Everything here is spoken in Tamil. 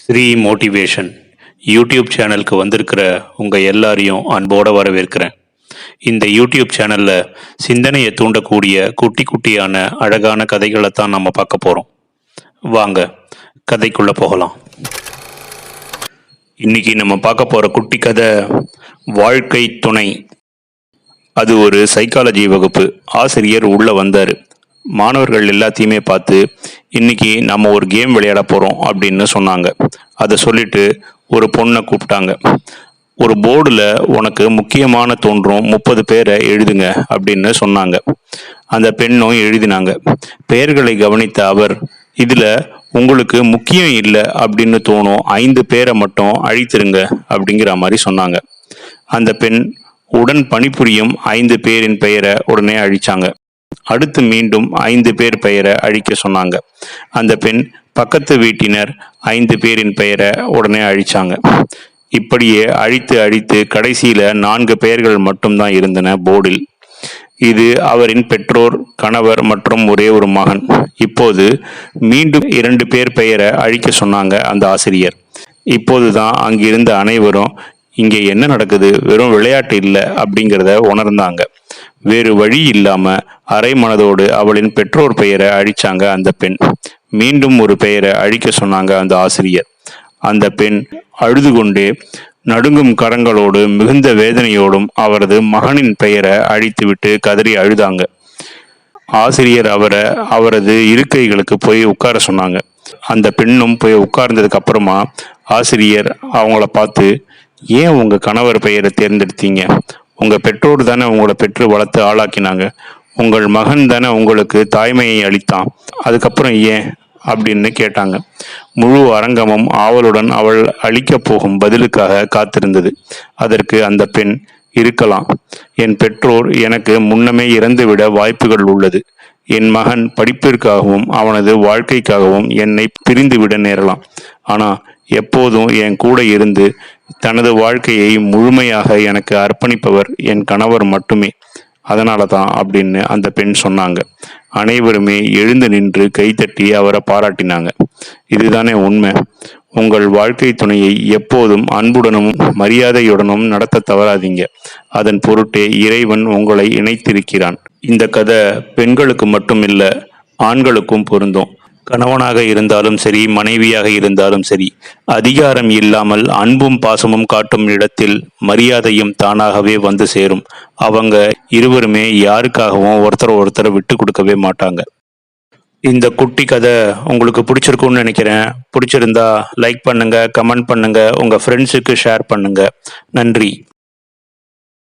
ஸ்ரீ மோட்டிவேஷன் யூடியூப் சேனலுக்கு வந்திருக்கிற உங்கள் எல்லாரையும் அன்போடு வரவேற்கிறேன். இந்த யூடியூப் சேனலில் சிந்தனையை தூண்டக்கூடிய குட்டி குட்டியான அழகான கதைகளை தான் நம்ம பார்க்க போகிறோம் வாங்க கதைக்குள்ளே போகலாம். இன்னைக்கு நம்ம பார்க்க போகிற குட்டி கதை வாழ்க்கை துணை அது ஒரு சைக்காலஜி வகுப்பு ஆசிரியர் உள்ளே வந்தார். மாணவர்கள் எல்லாத்தையுமே பார்த்து இன்னைக்கு நம்ம ஒரு கேம் விளையாட போகிறோம் அப்படின்னு சொன்னாங்க. அதை சொல்லிட்டு ஒரு பொண்ணை கூப்பிட்டாங்க. ஒரு போர்டில் உனக்கு முக்கியமான தோன்றும் முப்பது பேரை எழுதுங்க அப்படின்னு சொன்னாங்க. அந்த பெண்ணும் எழுதினாங்க. பெயர்களை கவனித்த அவர் இதில் உங்களுக்கு முக்கியம் இல்லை அப்படின்னு தோணும். ஐந்து பேரை மட்டும் அழித்திருங்க அப்படிங்கிற மாதிரி சொன்னாங்க. அந்த பெண் உடன் பணிபுரியும் ஐந்து பேரின் பெயரை உடனே அழிச்சாங்க. அடுத்து மீண்டும் ஐந்து பேர் பெயரை அழிக்க சொன்னாங்க. அந்த பெண் பக்கத்து வீட்டினர் ஐந்து பேரின் பெயரை உடனே அழிச்சாங்க. இப்படியே அழித்து அழித்து கடைசியில நான்கு பெயர்கள் மட்டும்தான் இருந்தன போர்டில். இது அவரின் பெற்றோர் கணவர் மற்றும் ஒரே ஒரு மகன். இப்போது மீண்டும் இரண்டு பேர் பெயரை அழிக்க சொன்னாங்க அந்த ஆசிரியர். இப்போதுதான் அங்கிருந்த அனைவரும் இங்கே என்ன நடக்குது? வெறும் விளையாட்டு இல்லை அப்படிங்கிறத உணர்ந்தாங்க. வேறு வழி இல்லாம அரை மனதோடு அவளின் பெற்றோர் பெயரை அழிச்சாங்க அந்த பெண். மீண்டும் ஒரு பெயரை அழிக்க சொன்னாங்க அந்த ஆசிரியர். அந்த பெண் அழுது கொண்டே நடுங்கும் கரங்களோடு மிகுந்த வேதனையோடும் அவரது மகனின் பெயரை அழித்துவிட்டு கதறி அழுதாங்க. ஆசிரியர் அவரை அவரது இருக்கைகளுக்கு போய் உட்கார சொன்னாங்க. அந்த பெண்ணும் போய் உட்கார்ந்ததுக்கு அப்புறமா ஆசிரியர் அவங்கள பார்த்து ஏன் உங்க கணவர் பெயரை தேர்ந்தெடுத்தீங்க? உங்கள் பெற்றோர் தானே உங்களை பெற்று வளர்த்து ஆளாக்கினாங்க. உங்கள் மகன் தானே உங்களுக்கு தாய்மையை அளித்தான். அதுக்கப்புறம் ஏன்? அப்படின்னு கேட்டாங்க. முழு அரங்கமும் ஆவலுடன் அவள் அளிக்கப் போகும் பதிலுக்காக காத்திருந்தது. அதற்கு அந்த பெண் இருக்கலாம். என் பெற்றோர் எனக்கு முன்னமே இறந்துவிட வாய்ப்புகள் உள்ளது. என் மகன் படிப்பிற்காகவும் அவனது வாழ்க்கைக்காகவும் என்னை பிரிந்துவிட நேரலாம். ஆனால் எப்போதும் என் கூட இருந்து தனது வாழ்க்கையை முழுமையாக எனக்கு அர்ப்பணிப்பவர் என் கணவர் மட்டுமே. அதனால தான் அப்படின்னு அந்த பெண் சொன்னாங்க. அனைவருமே எழுந்து நின்று கைத்தட்டி அவரை பாராட்டினாங்க. இதுதானே உண்மை. உங்கள் வாழ்க்கை துணையை எப்போதும் அன்புடனும் மரியாதையுடனும் நடத்த தவறாதீங்க. அதன் பொருட்டே இறைவன் உங்களை இணைத்திருக்கிறான். இந்த கதை பெண்களுக்கு மட்டும் இல்லை ஆண்களுக்கும் பொருந்தும். கணவனாக இருந்தாலும் சரி மனைவியாக இருந்தாலும் சரி அதிகாரம் இல்லாமல் அன்பும் பாசமும் காட்டும் இடத்தில் மரியாதையும் தானாகவே வந்து சேரும். அவங்க இருவருமே யாருக்காகவும் ஒருத்தர் ஒருத்தர் விட்டு கொடுக்கவே மாட்டாங்க. இந்த குட்டி கதை உங்களுக்கு பிடிச்சிருக்கும்னு நினைக்கிறேன். பிடிச்சிருந்தா லைக் பண்ணுங்க கமெண்ட் பண்ணுங்க உங்க ஃப்ரெண்ட்ஸுக்கு ஷேர் பண்ணுங்க. நன்றி.